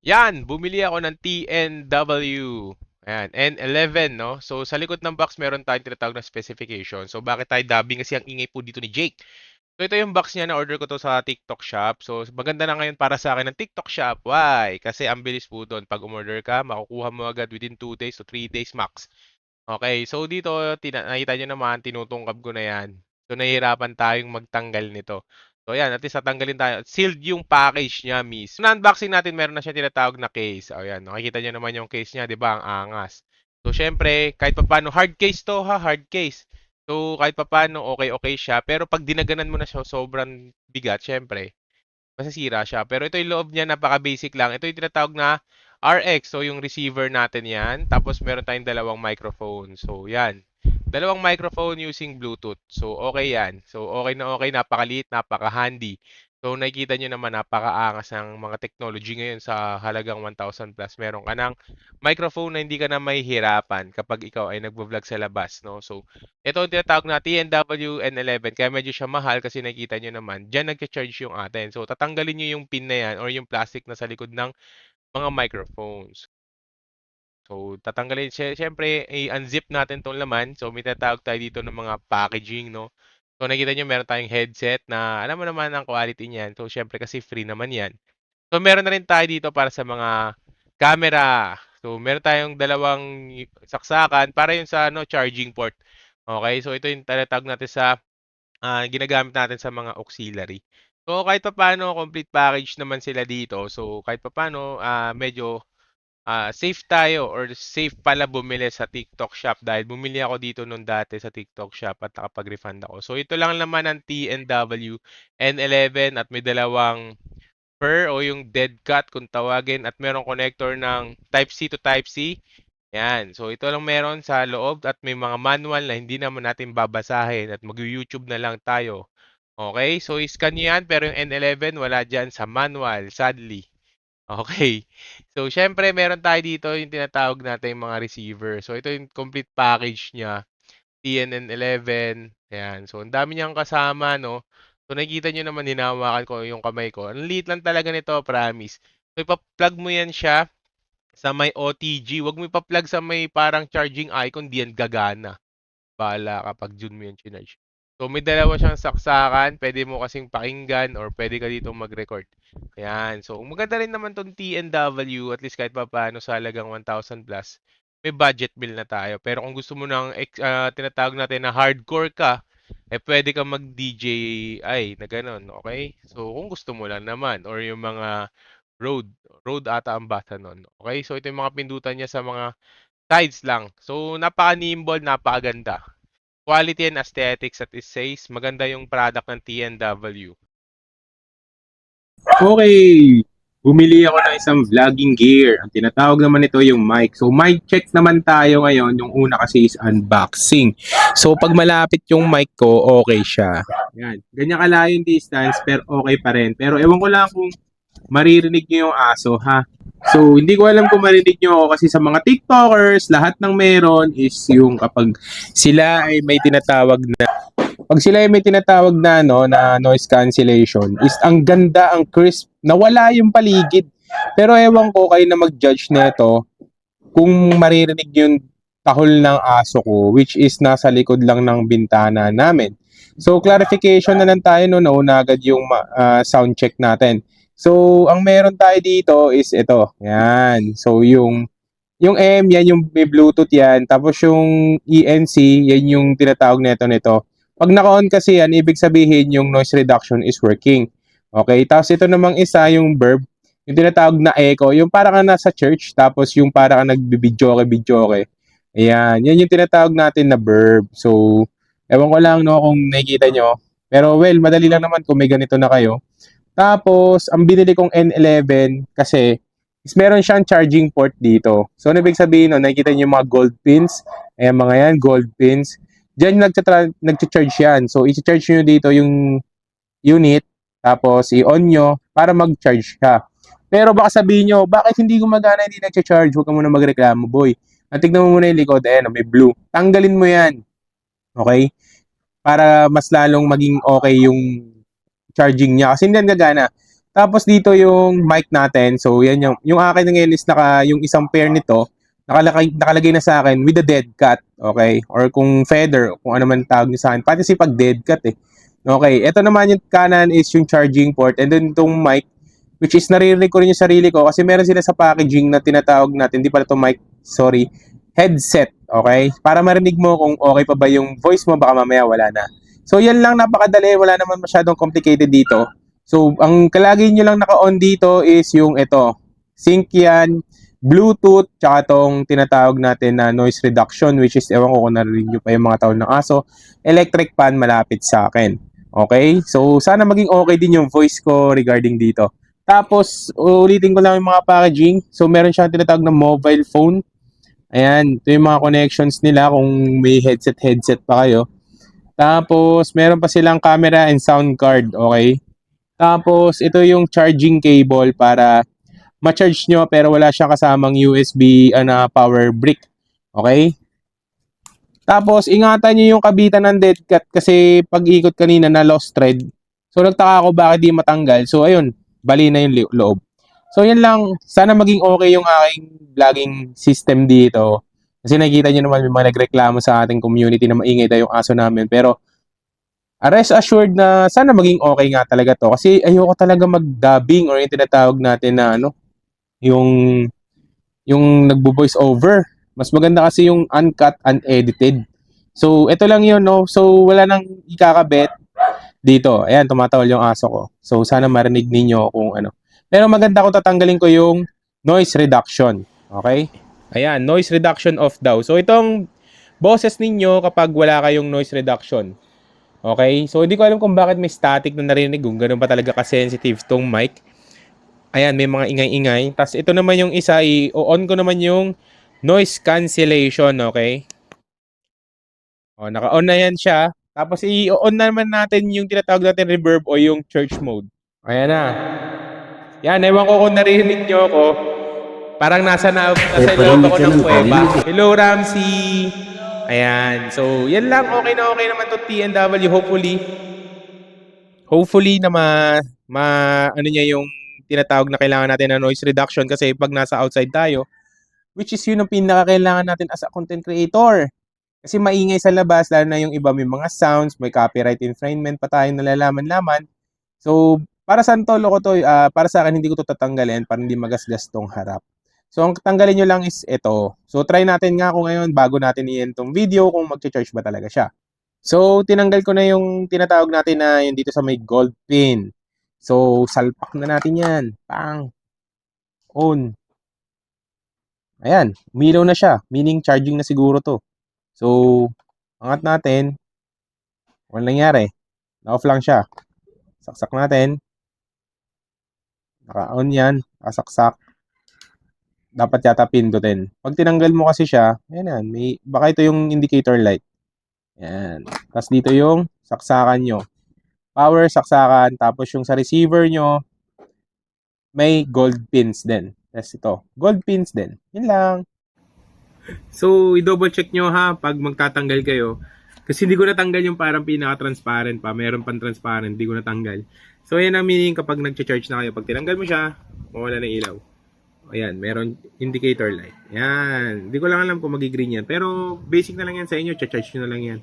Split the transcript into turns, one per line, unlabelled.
Yan, bumili ako ng TNW. Ayan, N11, no? So, sa likod ng box, meron tayong tinatawag na specification. So, bakit tayo dubbing? Kasi ang ingay po dito ni Jake. So, ito yung box niya na order ko to sa TikTok shop. So, maganda na ngayon para sa akin ng TikTok shop. Why? Kasi ang bilis po doon. Pag umorder ka, makukuha mo agad within 2 days to 3 days max. Okay, so dito, nakita nyo naman, tinutungkab ko na yan. So, nahihirapan tayong magtanggal nito. So, ayan, at least natanggalin tayo. Sealed yung package niya, miss. So, unboxing natin, meron na siya tinatawag na case. O, ayan, nakikita nyo naman yung case niya, di ba? Ang angas. So, syempre, kahit pa paano, hard case to ha, hard case. So, kahit pa paano, okay-okay siya. Pero pag dinaganan mo na siya, sobrang bigat, syempre, masisira siya. Pero ito yung loob niya, napaka-basic lang. Ito yung tinatawag na RX. So, yung receiver natin yan. Tapos, meron tayong dalawang microphone. So, yan. Dalawang microphone using Bluetooth. So, okay yan. So, okay na okay. Napakaliit, napaka-handy. So, nakikita nyo naman, napakaangas ng mga technology ngayon sa halagang 1,000 plus. Meron ka ng microphone na hindi ka na mahihirapan kapag ikaw ay nagvo-vlog sa labas, no? So, ito ang tinatawag na TNW N11. Kaya medyo siya mahal kasi nakikita nyo naman, dyan nag-charge yung atin. So, tatanggalin nyo yung pin na yan or yung plastic na sa likod ng mga microphones. So, tatanggalin, syempre, i-unzip natin tong laman. So, may tatawag tayo dito ng mga packaging, no? So, nakita nyo, meron tayong headset na, alam mo naman ang quality niyan. So, syempre, kasi free naman yan. So, meron na rin tayo dito para sa mga camera. So, meron tayong dalawang saksakan para yun sa, ano, charging port. Okay? So, ito yung tinatawag natin sa, ah, ginagamit natin sa mga auxiliary. So, kahit pa paano, complete package naman sila dito. So, kahit pa paano, ah, medyo ah, safe tayo or safe pala bumili sa TikTok shop dahil bumili ako dito nung dati sa TikTok shop at nakapag-refund ako. So ito lang naman ang TNW N11 at may dalawang per o yung dead cut kung tawagin at merong connector ng type C to type C. Yan. So ito lang meron sa loob at may mga manual na hindi naman natin babasahin at mag-YouTube na lang tayo. Okay? So iscan nyo yan pero yung N11 wala dyan sa manual sadly. Okay. So, syempre, meron tayo dito yung tinatawag natin yung mga receiver. So, ito yung complete package niya. TNN11. Ayan. So, ang dami niyang kasama, no? So, nakikita niyo naman, hinahawakan ko yung kamay ko. Ang liit lang talaga nito, promise. So, ipa-plug mo yan siya sa may OTG. Huwag mo ipa-plug sa may parang charging icon, di yan gagana. Bahala kapag June mo yan chinarge. So, may dalawa siyang saksakan. Pwede mo kasing pakinggan or pwede ka dito mag-record. Ayan. So, maganda rin naman tong TNW, at least kahit pa paano sa halagang 1,000 plus, may budget bill na tayo. Pero kung gusto mo ng ah, tinatawag natin na hardcore ka, eh pwede ka mag-DJ ay na ganun, okay? So, kung gusto mo lang naman or yung mga road, road ata ang bata nun. Okay? So, ito yung mga pindutan niya sa mga sides lang. So, napaka-nimble, napakaganda. Quality and aesthetics at it says maganda yung product ng TNW.
Okay, bumili ako ng isang vlogging gear. Ang tinatawag naman ito yung mic. So mic check naman tayo ngayon. Yung una kasi is unboxing. So pag malapit yung mic ko, okay siya. Yan. Ganyan kalayo yung distance, pero okay pa rin. Pero ewan ko lang kung maririnig nyo yung aso, ha? So, hindi ko alam kung marinig nyo ako kasi sa mga TikTokers, lahat ng meron is yung kapag sila ay may tinatawag na pag sila ay may tinatawag na no na noise cancellation is ang ganda ang crisp nawala yung paligid. Pero ewan ko kayo na mag-judge nito kung maririnig yung tahol ng aso ko which is nasa likod lang ng bintana namin. So clarification na lang tayo no nauna agad yung ah, sound check natin so ang meron tayo dito is ito yan so yung yung M yan yung may bluetooth yan tapos yung ENC yan yung tinatawag nito nito pag naka-on kasi yan, ibig sabihin yung noise reduction is working. Okay? Tapos ito namang isa, yung verb, yung tinatawag na echo, yung para ka nasa church, tapos yung para ka nagbibidyoke-bidyoke. Ayan, yan yung tinatawag natin na verb. So, ewan ko lang no kung nakikita nyo. Pero well, madali lang naman kung may ganito na kayo. Tapos, ang binili kong N11 kasi is meron siyang charging port dito. So, ano ibig sabihin no? Nakikita nyo yung mga gold pins. Ayan, mga yan, gold pins. Diyan nagcha- nagcha-charge yan. So, i-charge nyo dito yung unit, tapos i-on nyo para mag-charge ka. Pero baka sabihin nyo, bakit hindi gumagana, hindi nagcha-charge? Huwag ka muna magreklamo, boy. At tignan mo muna yung likod, ayan, may blue. Tanggalin mo yan. Okay? Para mas lalong maging okay yung charging niya. Kasi hindi yan gagana.
Tapos dito yung mic natin. So yan yung yung akin ngayon is naka yung isang pair nito nakalagay nakalagay na sa akin with a dead cat, okay? Or kung feather, kung ano man tawag niyo sa akin. Pati si pag dead cat eh. Okay, ito naman yung kanan is yung charging port and then itong mic which is naririnig ko rin yung sarili ko kasi meron sila sa packaging na tinatawag natin, hindi pala ito mic, sorry, headset, okay? Para marinig mo kung okay pa ba yung voice mo, baka mamaya wala na. So yan lang, napakadali, wala naman masyadong complicated dito. So ang kalagi nyo lang naka-on dito is yung ito, sync yan, Bluetooth, tsaka tong tinatawag natin na noise reduction which is, ewan ko kung narinig nyo pa yung mga taon ng aso, electric fan malapit sa akin. Okay? So, sana maging okay din yung voice ko regarding dito. Tapos, ulitin ko lang yung mga packaging. So, meron siyang tinatawag na mobile phone. Ayan, ito yung mga connections nila kung may headset-headset pa kayo. Tapos, meron pa silang camera and sound card, okay? Tapos, ito yung charging cable para ma-charge nyo pero wala siyang kasamang USB ana power brick. Okay? Tapos, ingatan nyo yung kabitan ng dead cat kasi pag ikot kanina na lost thread. So, nagtaka ako bakit di matanggal. So, ayun, bali na yung loob. So, yan lang. Sana maging okay yung aking vlogging system dito. Kasi nakikita nyo naman may mga nagreklamo sa ating community na maingay daw yung aso namin. Pero, rest assured na sana maging okay nga talaga to. Kasi ayoko talaga mag-dubbing or yung tinatawag natin na ano, yung yung nagbo-voice over. Mas maganda kasi yung uncut, unedited. So, ito lang yun, no? So, wala nang ikakabit dito. Ayan, tumatawal yung aso ko. So, sana marinig ninyo kung ano. Pero maganda ko tatanggalin ko yung noise reduction. Okay? Ayan, noise reduction off daw. So, itong boses ninyo kapag wala kayong noise reduction. Okay? So, hindi ko alam kung bakit may static na narinig. Kung ganun pa talaga ka-sensitive tong mic. Ayan, may mga ingay-ingay. Tapos ito naman yung isa, i-on ko naman yung noise cancellation, okay? O, naka-on na yan siya. Tapos i-on na naman natin yung tinatawag natin reverb o yung church mode. Ayan na. Yan, ewan ko kung narinig nyo ako. Parang nasa, na, nasa loob ako ng kuweba. Hello, Ramsey! Ayan. So, yan lang. Okay na okay naman to TNW. Hopefully, hopefully na ma, ma ano niya yung tinatawag na kailangan natin na noise reduction kasi pag nasa outside tayo, which is yun ang pinakakailangan natin as a content creator. Kasi maingay sa labas, lalo na yung iba may mga sounds, may copyright infringement pa tayong nalalaman-laman. So, para sa to, loko to, ah, para sa akin, hindi ko to tatanggalin para hindi magasgas tong harap. So, ang tanggalin nyo lang is ito. So, try natin nga kung ngayon, bago natin i-end tong video, kung mag-charge ba talaga siya. So, tinanggal ko na yung tinatawag natin na yung dito sa may gold pin. So, salpak na natin yan. Pang. On. Ayan, umilaw na siya. Meaning, charging na siguro to. So, angat natin. Walang nangyari. Na-off lang siya. Saksak natin. Naka-on yan. Nakasaksak. Dapat yata pindutin. Pag tinanggal mo kasi siya, ayan yan. May, baka ito yung indicator light. Yan. Tapos dito yung saksakan nyo power saksakan, tapos yung sa receiver nyo, may gold pins din. Yes, ito. Gold pins din. Yun lang. So, i-double check nyo ha pag magtatanggal kayo. Kasi hindi ko natanggal yung parang pinaka-transparent pa. Meron pang transparent, hindi ko natanggal. So, yan ang meaning kapag nag-charge na kayo. Pag tinanggal mo siya, mawala na ilaw. Ayan, meron indicator light. Yan. Hindi ko lang alam kung magi-green yan. Pero, basic na lang yan sa inyo. Charge nyo na lang yan.